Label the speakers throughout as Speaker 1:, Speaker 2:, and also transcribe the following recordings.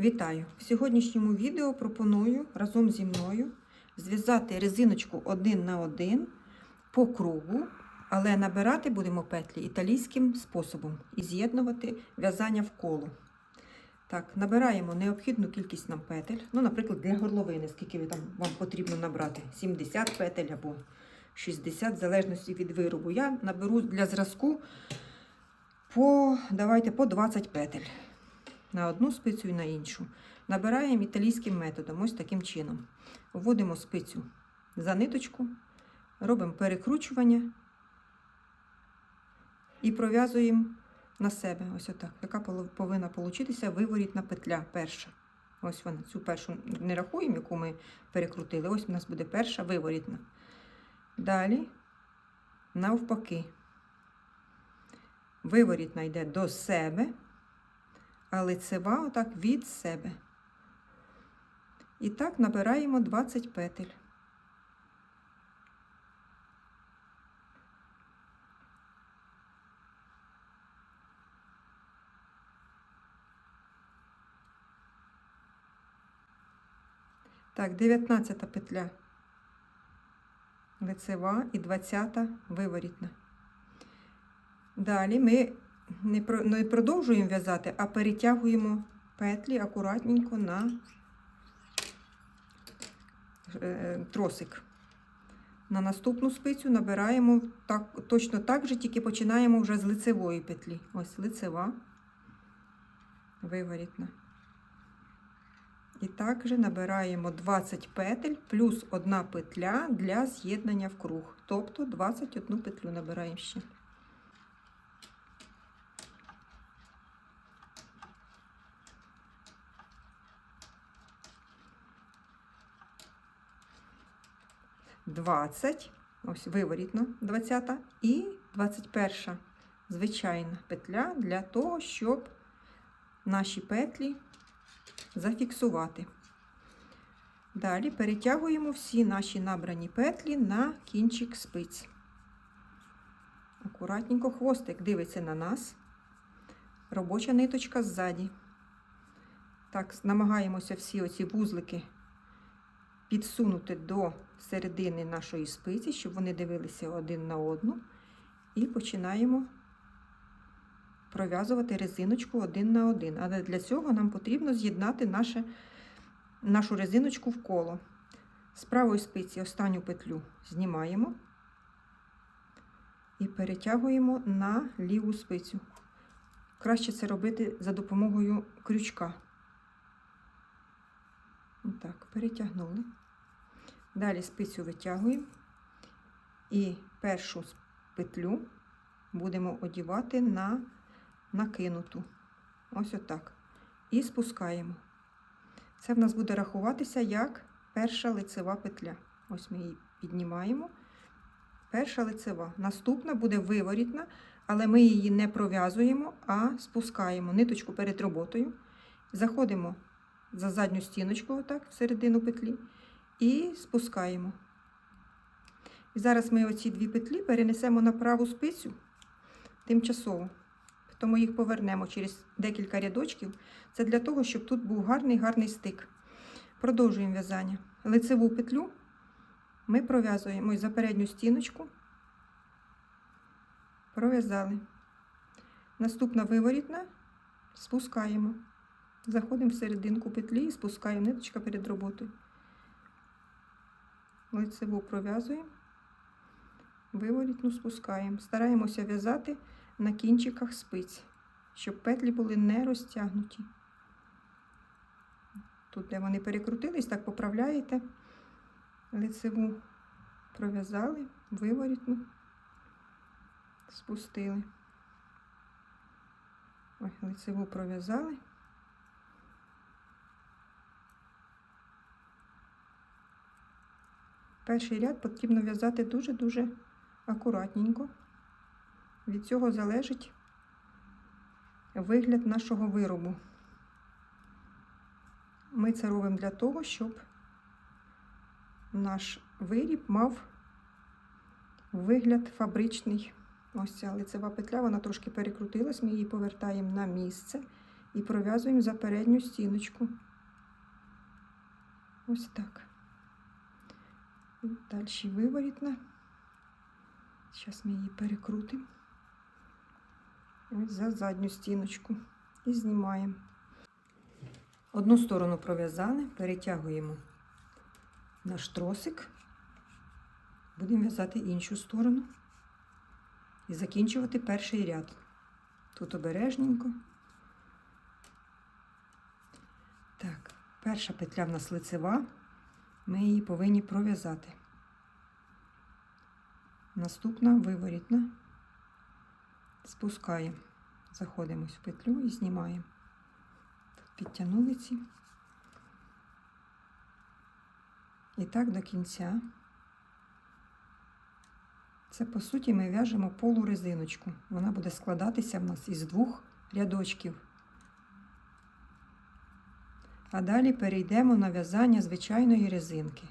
Speaker 1: Вітаю! В сьогоднішньому відео пропоную разом зі мною зв'язати резиночку один на один по кругу, але набирати будемо петлі італійським способом і з'єднувати в'язання в коло. Так, набираємо необхідну кількість нам петель. Ну, наприклад, для горловини, скільки ви там вам потрібно набрати: 70 петель або 60, в залежності від виробу. Я наберу для зразку по, давайте, по 20 петель на одну спицю і на іншу. Набираємо італійським методом, ось таким чином. Вводимо спицю за ниточку, робимо перекручування і пров'язуємо на себе. Ось отак. Яка повинна получитися виворітна петля перша. Ось вона. Цю першу не рахуємо, яку ми перекрутили. Ось у нас буде перша виворітна. Далі, навпаки, виворітна йде до себе лицева отак від себе. І так набираємо 20 петель. Так, 19 петля лицева і 20 виворітна. Далі ми не не продовжуємо в'язати, а перетягуємо петлі акуратненько на е, тросик. На наступну спицю набираємо так, точно так же, тільки починаємо вже з лицевої петлі. Ось лицева, виворітна. І також набираємо 20 петель плюс одна петля для з'єднання в круг. Тобто 21 петлю набираємо ще. Двадцять, ось виворітно 20 і 21 звичайна петля для того, щоб наші петлі зафіксувати. Далі перетягуємо всі наші набрані петлі на кінчик спиць. Акуратненько хвостик дивиться на нас, робоча ниточка ззаді. Так, намагаємося всі оці вузлики підсунути до середини нашої спиці, щоб вони дивилися один на одну. І починаємо пров'язувати резиночку один на один. Але для цього нам потрібно з'єднати наше, нашу резиночку в коло. З правої спиці останню петлю знімаємо і перетягуємо на ліву спицю. Краще це робити за допомогою крючка. Так, перетягнули. Далі спицю витягуємо і першу петлю будемо одівати на накинуту. Ось отак. І спускаємо. Це в нас буде рахуватися як перша лицева петля. Ось ми її піднімаємо. Перша лицева. Наступна буде виворітна, але ми її не пров'язуємо, а спускаємо ниточку перед роботою. Заходимо за задню стіночку, отак, в середину петлі, і спускаємо. І зараз ми оці дві петлі перенесемо на праву спицю тимчасово. Тому їх повернемо через декілька рядочків. Це для того, щоб тут був гарний гарний стик. Продовжуємо в'язання. Лицеву петлю ми пров'язуємо за передню стіночку, пров'язали. Наступна виворітна, спускаємо. Заходимо в серединку петлі і спускаємо ниточка перед роботою. Лицеву пров'язуємо, виворітну спускаємо. Стараємося в'язати на кінчиках спиць, щоб петлі були не розтягнуті. Тут, де вони перекрутились, так поправляєте лицеву пров'язали, виворітну, спустили. Ой, лицеву пров'язали. Перший ряд потрібно в'язати дуже-дуже акуратненько. Від цього залежить вигляд нашого виробу. Ми це робимо для того, щоб наш виріб мав вигляд фабричний. Ось ця лицева петля, вона трошки перекрутилась, ми її повертаємо на місце і пров'язуємо за передню стіночку. Ось так. Далі виворітна. Зараз ми її перекрутимо. Ось за задню стіночку і знімаємо. Одну сторону пров'язали, перетягуємо наш тросик, будемо в'язати іншу сторону і закінчувати перший ряд. Тут обережненько. Так, перша петля в нас лицева, ми її повинні пров'язати. Наступна виворітна. Спускаємо, заходимо в петлю і знімаємо. Підтягнули ці. І так до кінця. Це, по суті, ми в'яжемо полурезиночку. Вона буде складатися в нас із двох рядочків. А далі перейдемо на в'язання звичайної резинки.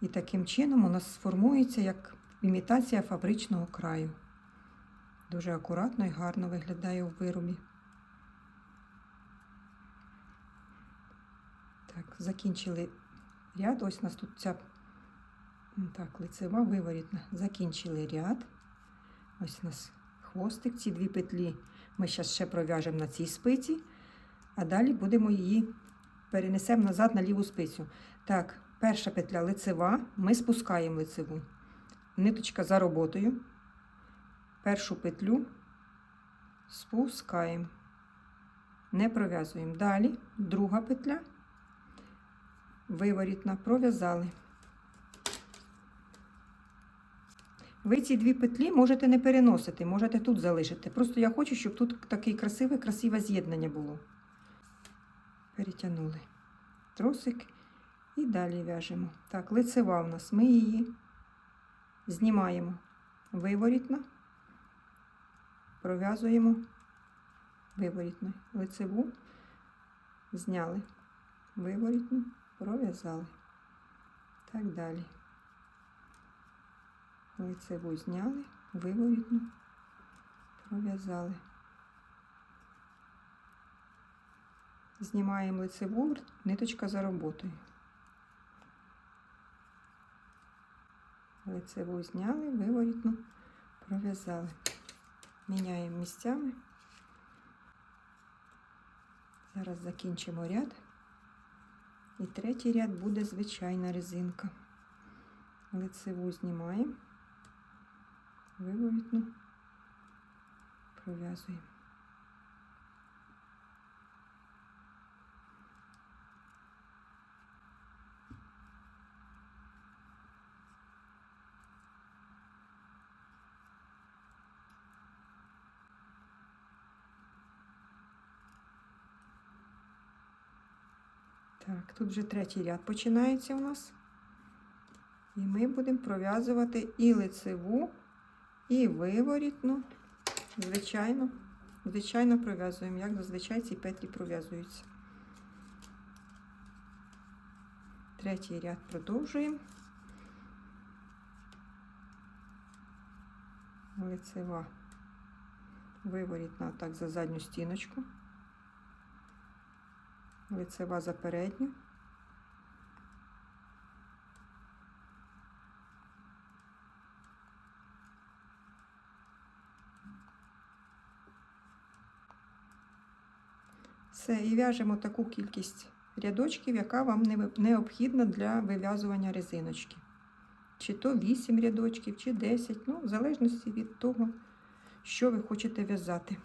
Speaker 1: І таким чином у нас сформується як імітація фабричного краю. Дуже акуратно і гарно виглядає у виробі. Так, закінчили ряд. Ось у нас тут ця так, лицева виворітна. Закінчили ряд. Ось у нас хвостик, ці дві петлі ми зараз ще пров'яжемо на цій спиці, а далі будемо її перенесемо назад на ліву спицю. Так, перша петля лицева, ми спускаємо лицеву. Ниточка за роботою. Першу петлю спускаємо. Не пров'язуємо. Далі друга петля, виворітна, пров'язали. Ви ці дві петлі можете не переносити, можете тут залишити. Просто я хочу, щоб тут таке красиве, красиве з'єднання було. Перетягнули тросик і далі в'яжемо. Так, лицева в нас, ми її знімаємо виворітно, пров'язуємо виворітно. Лицеву зняли, виворітну, пров'язали. Так далі. Лицеву зняли, виворітну, пров'язали. Знімаємо лицеву, ниточка за роботою. Лицеву зняли, виворітну, пров'язали. Міняємо місцями. Зараз закінчимо ряд. І третій ряд буде звичайна резинка. Лицеву знімаємо, виворітну, пров'язуємо. Так, тут вже третій ряд починається у нас. І ми будемо пров'язувати і лицеву, і виворітну. Звичайно, звичайно пров'язуємо, як зазвичай ці петлі пров'язуються. Третій ряд продовжуємо. Лицева, виворітна так за задню стіночку. Лицева за передню. Все, і в'яжемо таку кількість рядочків, яка вам необхідна для вив'язування резиночки. Чи то 8 рядочків, чи 10, ну, в залежності від того, що ви хочете в'язати.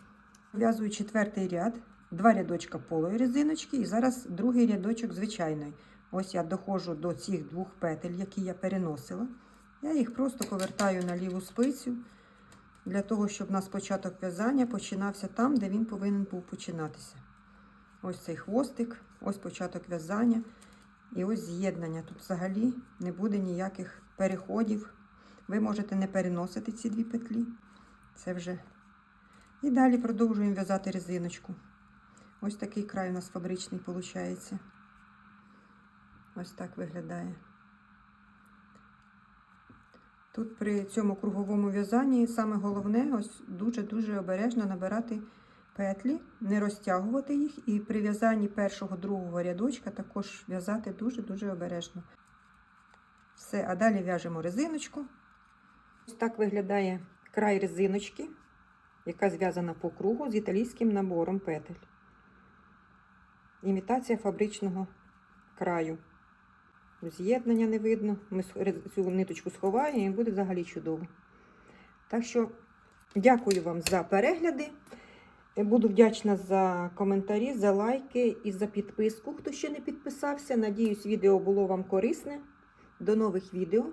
Speaker 1: В'язую четвертий ряд, два рядочка полої резиночки, і зараз другий рядочок звичайної. Ось я доходжу до цих двох петель, які я переносила. Я їх просто повертаю на ліву спицю, для того, щоб у нас початок в'язання починався там, де він повинен був починатися. Ось цей хвостик, ось початок в'язання і ось з'єднання. Тут взагалі не буде ніяких переходів. Ви можете не переносити ці дві петлі. Це вже. І далі продовжуємо в'язати резиночку. Ось такий край у нас фабричний виходить. Ось так виглядає. Тут при цьому круговому в'язанні саме головне ось дуже-дуже обережно набирати петлі, не розтягувати їх, і при в'язанні першого другого рядочка також в'язати дуже-дуже обережно. Все, а далі в'яжемо резиночку. Ось так виглядає край резиночки, яка зв'язана по кругу з італійським набором петель. Імітація фабричного краю. З'єднання не видно. Ми цю ниточку сховаємо і буде взагалі чудово. Так що дякую вам за перегляди. Буду вдячна за коментарі, за лайки і за підписку. Хто ще не підписався, надіюсь, відео було вам корисне. До нових відео.